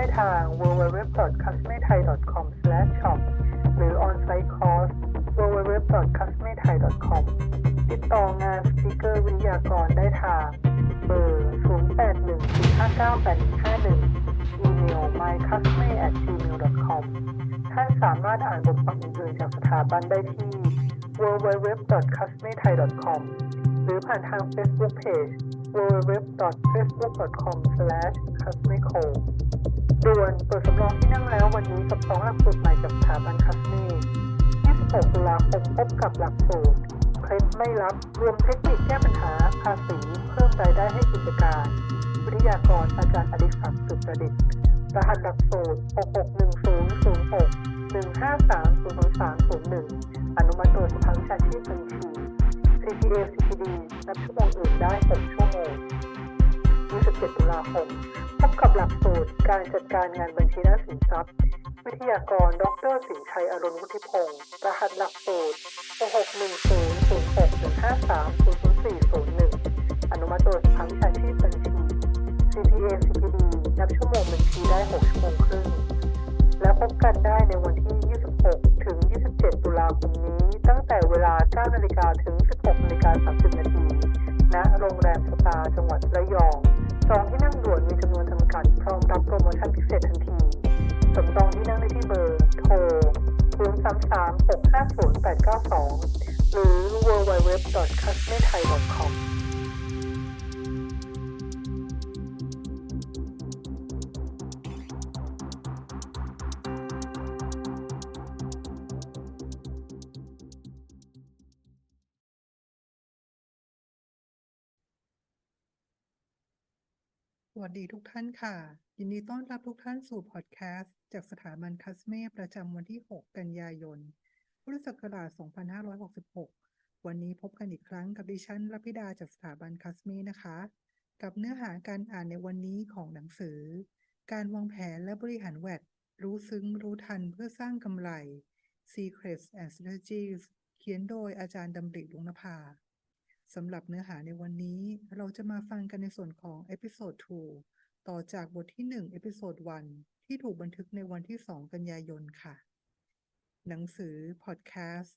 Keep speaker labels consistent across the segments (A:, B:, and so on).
A: ได้ทาง www.customethai.com/shop หรือ on-site course www.customethai.com ติดต่องานสติกเกอร์วิทยากรได้ทางเบอร์ 0814598151 อีเมล mycustomate@gmail.com ท่านสามารถอ่านบทความอื่นๆจากสถาบันได้ที่ www.customethai.com หรือผ่านทาง Facebook Page www.facebook.com/cusmeco ด่วนเปิดสำรองที่นั่งแล้ววันนี้กับสองหลักสูตรใหม่จากสถาบันคัสเม่26ตุลาคมพบกับหลักสูตรเคล็ดไม่รับรวมเทคนิคแก้ปัญหาภาษีเพิ่มรายได้ให้กิจการ วิทยากรอาจารย์อดิศักดิ์สุประดิษฐ์รหัสหลักสูตร661006 1530301 อนุมัติโดยสภาวิชาชีพบัญชี CPA CPD นับชั่วโมงอื่นได้6ชั่วโมง 27ตุลาคม พบกับหลักสูตรการจัดการงานบัญชีและสินทรัพย์ วิทยากร ดรสินชัยอรุณวุฒิพงศ์รหัสหลักสูตร66100615300401 อนุมัติโดยสภาวิชาชีพบัญชี CPA CPD นับชั่วโมงบัญชีได้ 6 ชั่วโมงครึ่ง และพบกันได้ในวันที่ 26 ถึง 27 ตุลาคมนี้ ตั้งแต่เวลา 9 นาฬิกาถึง 16 นาฬิกา 30 นาทีณโรงแรมสตาร์จังหวัดระยอง จองที่นั่งด่วนมีจำนวนจำกัด พร้อมรับโปรโมชั่นพิเศษทันทีสำรองที่นั่งได้ที่เบอร์ โทร 033-650-892 หรือ www.customethai.com
B: วัสดีทุกท่านค่ะ ยินดีต้อนรับทุกท่านสู่พอดแคสต์จากสถาบันคัสเมประจำวันที่ 6 กันยายน พุทธศักราช 2566 วันนี้พบกันอีกครั้งกับดิฉันรพิดาจากสถาบันคัสเมนะคะ กับเนื้อหาการอ่านในวันนี้ของหนังสือ การวางแผนและบริหารแวดรู้ซึ้งรู้ทันเพื่อสร้างกำไร Secrets and Strategies เขียนโดยอาจารย์ดำริลุงนภา สำหรับเนื้อหาในวันนี้เราจะมาฟังกันในส่วนของเอพิโซด2ต่อจากบทที่1เอพิโซด1ที่ถูกบันทึกในวันที่ 2 กันยายนค่ะ หนังสือ พอดแคสต์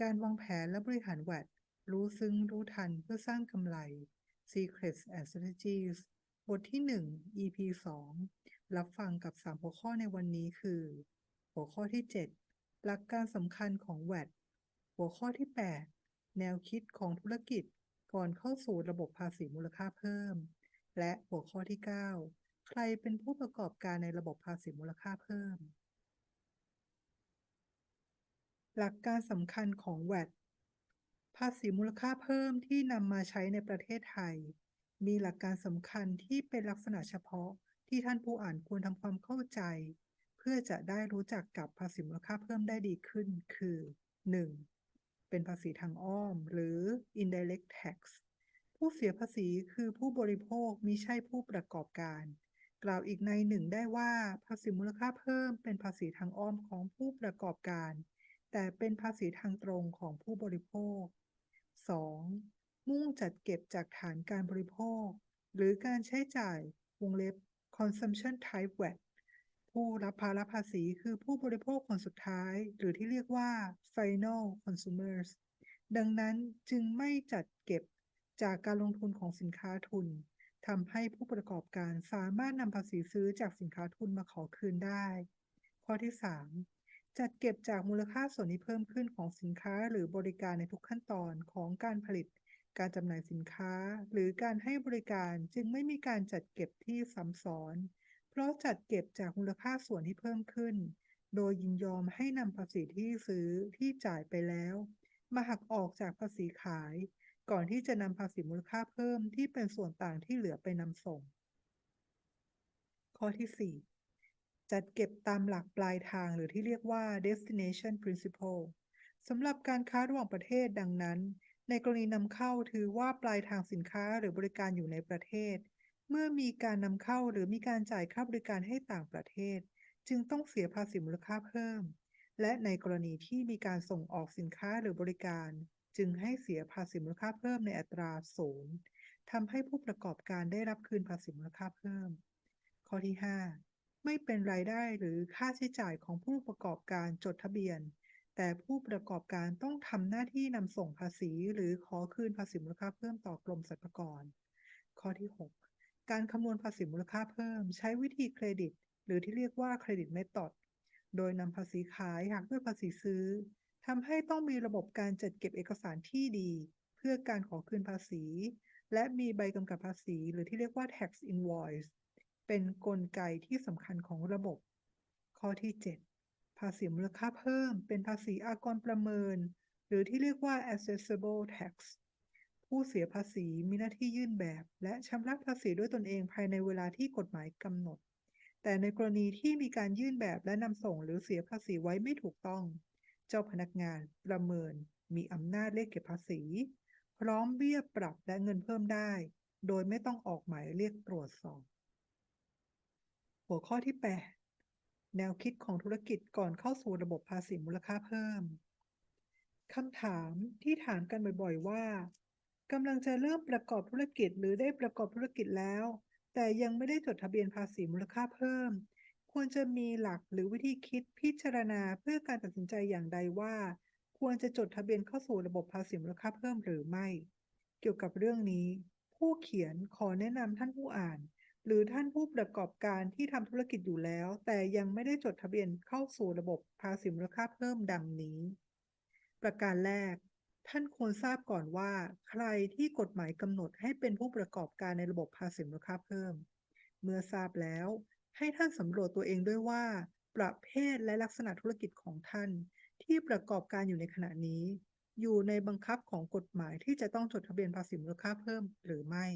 B: การวางแผนและบริหารแวดรู้ซึ้งรู้ทันเพื่อสร้างกำไร Secrets and Strategies บทที่ 1 EP 2 รับฟังกับ 3 หัวข้อในวันนี้คือ หัวข้อที่ 7 หลักการสำคัญของแวดหัวข้อที่ 8 แนวคิดของธุรกิจก่อนเข้าสู่ระบบภาษีมูลค่าเพิ่ม และหัวข้อที่ 9 ใครเป็นผู้ประกอบการในระบบภาษีมูลค่าเพิ่ม หลักการสำคัญของ VAT ภาษีมูลค่าเพิ่มที่นำมาใช้ในประเทศไทย มีหลักการสำคัญที่เป็นลักษณะเฉพาะที่ท่านผู้อ่านควรทำความเข้าใจ เพื่อจะได้รู้จักกับภาษีมูลค่าเพิ่มได้ดีขึ้น คือ 1. เป็นภาษีทางอ้อม หรือ indirect tax ผู้เสียภาษีคือผู้บริโภคมิใช่ผู้ประกอบการ กล่าวอีกในหนึ่งได้ว่าภาษีมูลค่าเพิ่มเป็นภาษีทางอ้อมของผู้ประกอบการ แต่เป็นภาษีทางตรงของผู้บริโภค 2. มุ่งจัดเก็บจากฐานการบริโภค หรือการใช้จ่ายวงเล็บ consumption type VAT ผู้รับภาระภาษีคือผู้บริโภคคนสุดท้าย หรือที่เรียกว่า final consumers ดังนั้นจึงไม่จัดเก็บจากการลงทุนของสินค้าทุนทำให้ผู้ประกอบการสามารถนำภาษีซื้อจากสินค้าทุนมาขอคืนได้ ข้อที่ 3 จัดเก็บจากมูลค่าส่วนที่เพิ่มขึ้นของสินค้าหรือบริการในทุกขั้นตอนของการผลิต การจำหน่ายสินค้า หรือการให้บริการจึงไม่มีการจัดเก็บที่ซ้ำซ้อน เพราะจัดเก็บจากมูลค่าส่วนที่เพิ่มขึ้น โดยยินยอมให้นำภาษีที่ซื้อที่จ่ายไปแล้ว มาหักออกจากภาษีขาย ก่อนที่จะนำภาษีมูลค่าเพิ่มที่เป็นส่วนต่างที่เหลือไปนำส่ง ข้อที่ 4 จัดเก็บตามหลักปลายทางหรือที่เรียกว่า destination principle สำหรับการค้าระหว่างประเทศดังนั้น ในกรณีนำเข้าถือว่าปลายทางสินค้าหรือบริการอยู่ในประเทศ เมื่อมีการนำเข้าหรือมีการจ่ายค่าบริการให้ต่างประเทศ จึงต้องเสียภาษีมูลค่าเพิ่ม และในกรณีที่มีการส่งออกสินค้าหรือบริการ จึงให้เสียภาษีมูลค่าเพิ่มในอัตราศูนย์ทำให้ผู้ประกอบการได้รับคืนภาษีมูลค่าเพิ่ม ข้อที่ 5 ไม่เป็นรายได้หรือค่าใช้จ่ายของผู้ประกอบการจดทะเบียน แต่ผู้ประกอบการต้องทำหน้าที่นำส่งภาษีหรือขอคืนภาษีมูลค่าเพิ่มต่อกรมสรรพากร ข้อที่ 6 การคำนวณภาษีมูลค่าเพิ่ม ใช้วิธีเครดิต หรือที่เรียกว่าเครดิตเมธอดโดยนำภาษีขายหักด้วยภาษีซื้อทำให้ต้องมีระบบการจัดเก็บเอกสารที่ดี เพื่อการขอคืนภาษี และมีใบกำกับภาษี หรือที่เรียกว่า tax invoice เป็นนกลไกที่สำคัญของระบบ ข้อที่ 7 ภาษีมูลค่าเพิ่ม เป็นภาษีอากรประเมิน หรือที่เรียกว่า assessable tax ผู้เสียภาษีมีหน้าที่ยื่นแบบ และชำระภาษีด้วยตนเองภายในเวลาที่กฎหมายกำหนด แต่ในกรณีที่มีการยื่นแบบและนำส่งหรือเสียภาษีไว้ไม่ถูกต้อง เจ้าพนักงานประเมิน มีอำนาจเรียกเก็บภาษี พร้อมเบี้ยปรับและเงินเพิ่มได้ โดยไม่ต้องออกหมายเรียกตรวจสอบ หัวข้อที่ 8 แนวคิดของธุรกิจก่อนเข้าสู่ระบบภาษีมูลค่าเพิ่มคำถามที่ถามกันบ่อยๆว่า กำลังจะเริ่มประกอบธุรกิจหรือได้ประกอบธุรกิจแล้ว แต่ยังไม่ได้จดทะเบียนภาษีมูลค่าเพิ่ม ควรจะมีหลักหรือวิธีคิดพิจารณาเพื่อการตัดสินใจอย่างใดว่า ควรจะจดทะเบียนเข้าสู่ระบบภาษีมูลค่าเพิ่มหรือไม่ เกี่ยวกับเรื่องนี้ ผู้เขียนขอแนะนำท่านผู้อ่าน หรือท่านผู้ประกอบการที่ทำธุรกิจอยู่แล้ว แต่ยังไม่ได้จดทะเบียนเข้าสู่ระบบภาษีมูลค่าเพิ่มดังนี้ ประการแรก ท่านควรทราบก่อนว่า ใครที่กฎหมายกำหนดให้เป็นผู้ประกอบการในระบบภาษีมูลค่าเพิ่ม เมื่อทราบแล้ว ให้ท่านสำรวจตัวเองด้วยว่า ประเภทและลักษณะธุรกิจของท่าน ที่ประกอบการอยู่ในขณะนี้ อยู่ในบังคับของกฎหมายที่จะต้องจดทะเบียนภาษีมูลค่าเพิ่มหรือไม่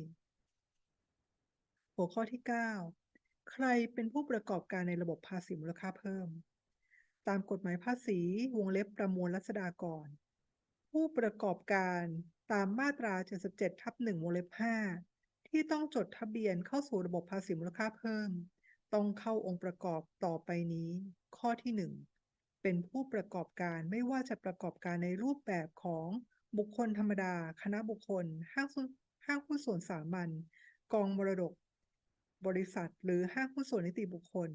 B: หัวข้อที่ 9 ใครเป็นผู้ประกอบการในระบบภาษีมูลค่าเพิ่ม ตามกฎหมายภาษีวงเล็บประมวลรัษฎากร ผู้ประกอบการตามมาตรา 77 ทับ1วงเล็บ 5 ที่ต้องจดทะเบียนเข้าสู่ระบบภาษีมูลค่าเพิ่ม ต้องเข้าองค์ประกอบต่อไปนี้ ข้อที่ 1 เป็นผู้ประกอบการไม่ว่าจะประกอบการในรูปแบบของบุคคลธรรมดา คณะบุคคล ห้างห้างหุ้นส่วนสามัญกองมรดก บริษัท หรือห้างหุ้นส่วนนิติบุคคล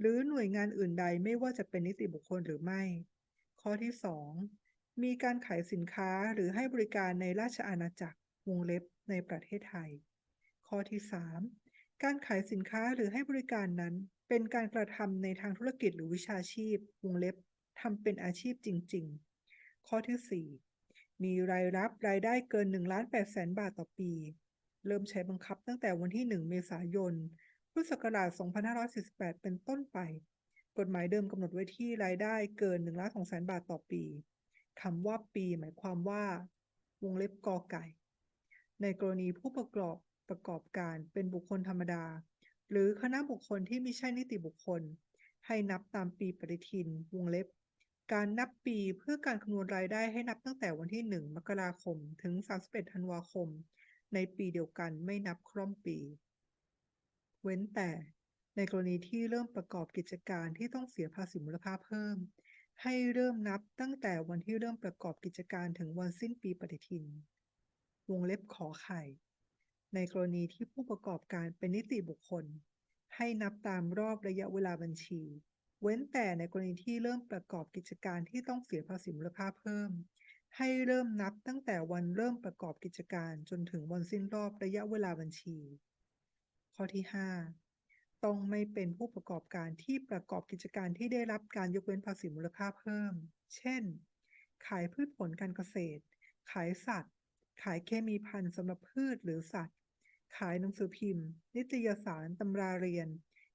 B: หรือหน่วยงานอื่นใดไม่ว่าจะเป็นนิติบุคคลหรือไม่ ข้อที่ 2 มีการขายสินค้าหรือให้บริการในราชอาณาจักรวงเล็บในประเทศไทย ข้อที่ 3 การขายสินค้าหรือให้บริการนั้น เป็นการกระทำในทางธุรกิจหรือวิชาชีพวงเล็บทำเป็นอาชีพจริง ๆ ข้อที่ 4 มีรายรับรายได้เกิน1ล้าน8แสนบาทต่อปี เริ่มใช้บังคับตั้งแต่วันที่ 1 เมษายน พุทธศักราช 2548 เป็นต้นไป กฎหมายเดิมกำหนดไว้ที่รายได้เกิน1ล้าน2แสนบาทต่อปี คำว่าปี หมายความว่า วงเล็บกอไก่ ในกรณีผู้ประกอบประกอบการเป็นบุคคลธรรมดา หรือคณะบุคคลที่ไม่ใช่นิติบุคคล ให้นับตามปีปฏิทิน วงเล็บ การนับปีเพื่อการคำนวณรายได้ให้นับตั้งแต่วันที่ 1 มกราคม ถึง 31 ธันวาคม ในปีเดียวกันไม่นับคร่อมปี เว้นแต่ในกรณีที่เริ่มประกอบกิจการที่ต้องเสียภาษีมูลค่าเพิ่ม ให้เริ่มนับตั้งแต่วันที่เริ่มประกอบกิจการถึงวันสิ้นปีปฏิทิน วงเล็บขอไข่ ในกรณีที่ผู้ประกอบการเป็นนิติบุคคล ให้นับตามรอบระยะเวลาบัญชี เว้นแต่ในกรณีที่เริ่มประกอบกิจการที่ต้องเสียภาษีมูลค่าเพิ่ม ให้เริ่มนับตั้งแต่วันเริ่มประกอบกิจการจนถึงวันสิ้นรอบระยะเวลาบัญชี ข้อที่ 5 ต้องไม่เป็นผู้ประกอบการที่ประกอบกิจการที่ได้รับการยกเว้นภาษีมูลค่าเพิ่ม เช่น ขายพืชผลการเกษตร ขายสัตว์ ขายเคมีภัณฑ์สำหรับพืชหรือสัตว์ ขายหนังสือพิมพ์ นิตยสารตำราเรียน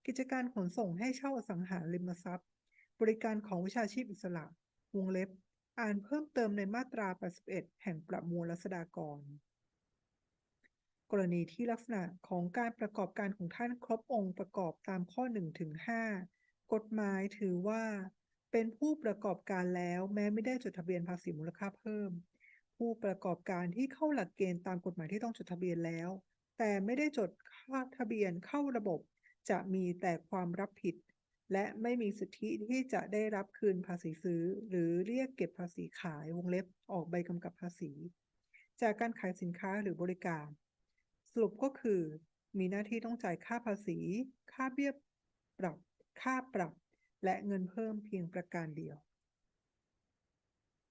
B: กิจการขนส่งให้เช่าอสังหาริมทรัพย์ บริการของวิชาชีพอิสระ วงเล็บ อ่านเพิ่มเติมในมาตรา 81 แห่งประมวลรัษฎากร กรณีที่ลักษณะของการประกอบการของท่านครบองค์ประกอบตามข้อ1ถึง5กฎหมายถือว่า เป็นผู้ประกอบการแล้วแม้ไม่ได้จดทะเบียนภาษีมูลค่าเพิ่ม ผู้ประกอบการที่เข้าหลักเกณฑ์ตามกฎหมายที่ต้องจดทะเบียนแล้ว แต่ไม่ได้จดค่าทะเบียนเข้าระบบ จะมีแต่ความรับผิด และไม่มีสิทธิที่จะได้รับคืนภาษีซื้อ หรือเรียกเก็บภาษีขายวงเล็บออกใบกำกับภาษี จากการขายสินค้าหรือบริการ สรุปก็คือ มีหน้าที่ต้องจ่ายค่าภาษี ค่าเบี้ยปรับ ค่าปรับ และเงินเพิ่มเพียงประการเดียว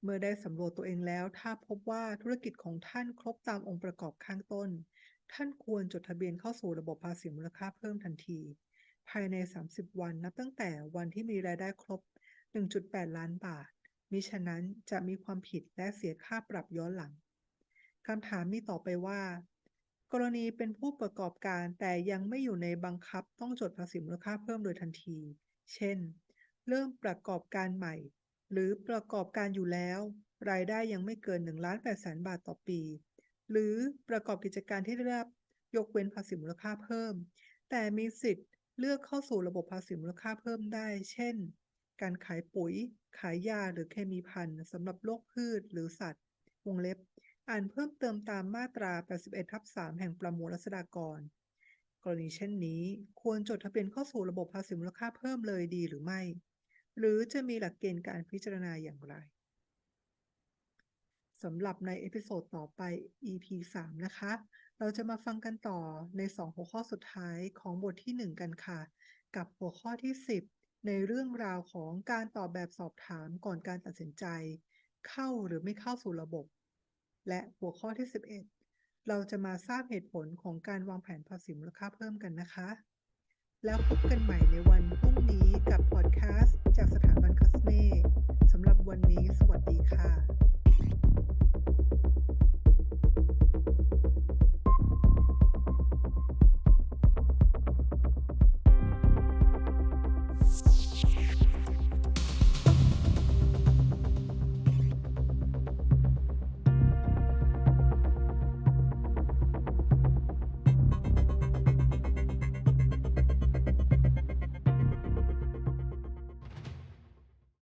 B: เมื่อได้สำรวจตัวเองแล้ว ถ้าพบว่าธุรกิจของท่านครบตามองค์ประกอบข้างต้น ท่านควรจดทะเบียนเข้าสู่ระบบภาษีมูลค่าเพิ่มทันที ภายใน 30 วันนับตั้งแต่วันที่มีรายได้ครบ 1.8 ล้านบาท มิฉะนั้นจะมีความผิดและเสียค่าปรับย้อนหลังคำถามมีต่อไปว่า กรณีเป็นผู้ประกอบการแต่ยังไม่อยู่ในบังคับต้องจดภาษีมูลค่าเพิ่มโดยทันที เช่น เริ่มประกอบการใหม่ หรือประกอบการอยู่แล้ว รายได้ยังไม่เกิน1ล้าน8แสนบาทต่อปี หรือประกอบกิจการที่ได้รับยกเว้นภาษีมูลค่าเพิ่ม แต่มีสิทธิ์เลือกเข้าสู่ระบบภาษีมูลค่าเพิ่มได้ เช่น การขายปุ๋ย ขายยาหรือเคมีภัณฑ์สำหรับโรคพืชหรือสัตว์ วงเล็บ อ่านเพิ่มเติมตามมาตรา 81 ทับ 3 แห่งประมวลรัษฎากร กรณีเช่นนี้ ควรจดทะเบียนเข้าสู่ระบบภาษีมูลค่าเพิ่มเลยดีหรือไม่ หรือจะมีหลักเกณฑ์การพิจารณาอย่างไรสำหรับในเอพิโซดต่อไป EP 3 นะคะ เราจะมาฟังกันต่อใน 2 หัวข้อสุดท้ายของบทที่ 1 กันค่ะ กับหัวข้อที่ 10 ในเรื่องราวของการตอบแบบสอบถามก่อนการตัดสินใจ เข้าหรือไม่เข้าสู่ระบบ และหัวข้อที่ 11 เราจะมาทราบเหตุผลของการวางแผนภาษีมูลค่าเพิ่มกันนะคะ แล้วพบกันใหม่ในวันพรุ่งนี้กับพอดแคสต์จากสถาบันคัสเม่สำหรับวันนี้สวัสดีค่ะ